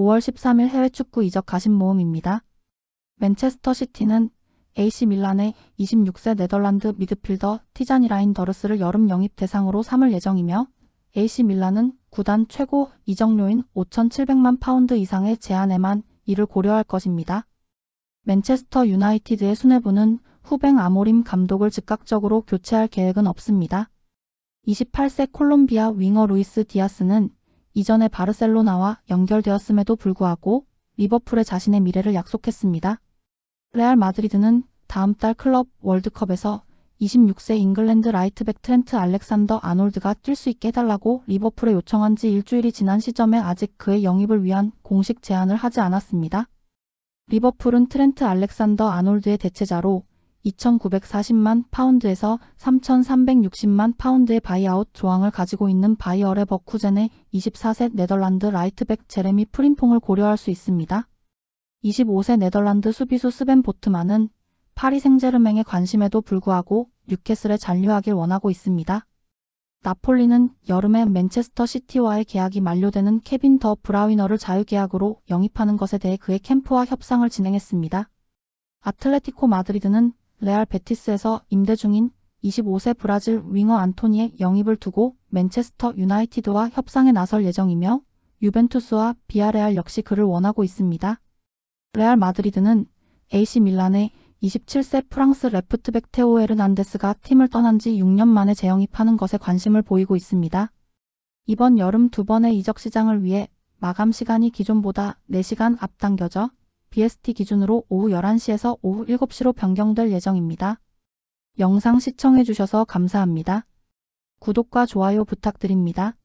5월 13일 해외 축구 이적 가심 모음입니다. 맨체스터 시티는 AC 밀란의 26세 네덜란드 미드필더 티자니 라인 더르스를 여름 영입 대상으로 삼을 예정이며 AC 밀란은 구단 최고 이적료인 5,700만 파운드 이상의 제한에만 이를 고려할 것입니다. 맨체스터 유나이티드의 수뇌부는 후뱅 아모림 감독을 즉각적으로 교체할 계획은 없습니다. 28세 콜롬비아 윙어 루이스 디아스는 이전에 바르셀로나와 연결되었음에도 불구하고 리버풀에 자신의 미래를 약속했습니다. 레알 마드리드는 다음 달 클럽 월드컵에서 26세 잉글랜드 라이트백 트렌트 알렉산더 아놀드가 뛸 수 있게 해달라고 리버풀에 요청한 지 일주일이 지난 시점에 아직 그의 영입을 위한 공식 제안을 하지 않았습니다. 리버풀은 트렌트 알렉산더 아놀드의 대체자로 2,940만 파운드에서 3,360만 파운드의 바이아웃 조항을 가지고 있는 바이어 레버쿠젠의 24세 네덜란드 라이트백 제레미 프린퐁을 고려할 수 있습니다. 25세 네덜란드 수비수 스벤 보트만은 파리 생제르맹의 관심에도 불구하고 뉴캐슬에 잔류하길 원하고 있습니다. 나폴리는 여름에 맨체스터 시티와의 계약이 만료되는 케빈 더 브라위너를 자유계약으로 영입하는 것에 대해 그의 캠프와 협상을 진행했습니다. 아틀레티코 마드리드는 레알 베티스에서 임대 중인 25세 브라질 윙어 안토니의 영입을 두고 맨체스터 유나이티드와 협상에 나설 예정이며 유벤투스와 비아레알 역시 그를 원하고 있습니다. 레알 마드리드는 AC 밀란의 27세 프랑스 레프트백 테오 에르난데스가 팀을 떠난 지 6년 만에 재영입하는 것에 관심을 보이고 있습니다. 이번 여름 두 번의 이적 시장을 위해 마감 시간이 기존보다 4시간 앞당겨져 BST 기준으로 오후 11시에서 오후 7시로 변경될 예정입니다. 영상 시청해주셔서 감사합니다. 구독과 좋아요 부탁드립니다.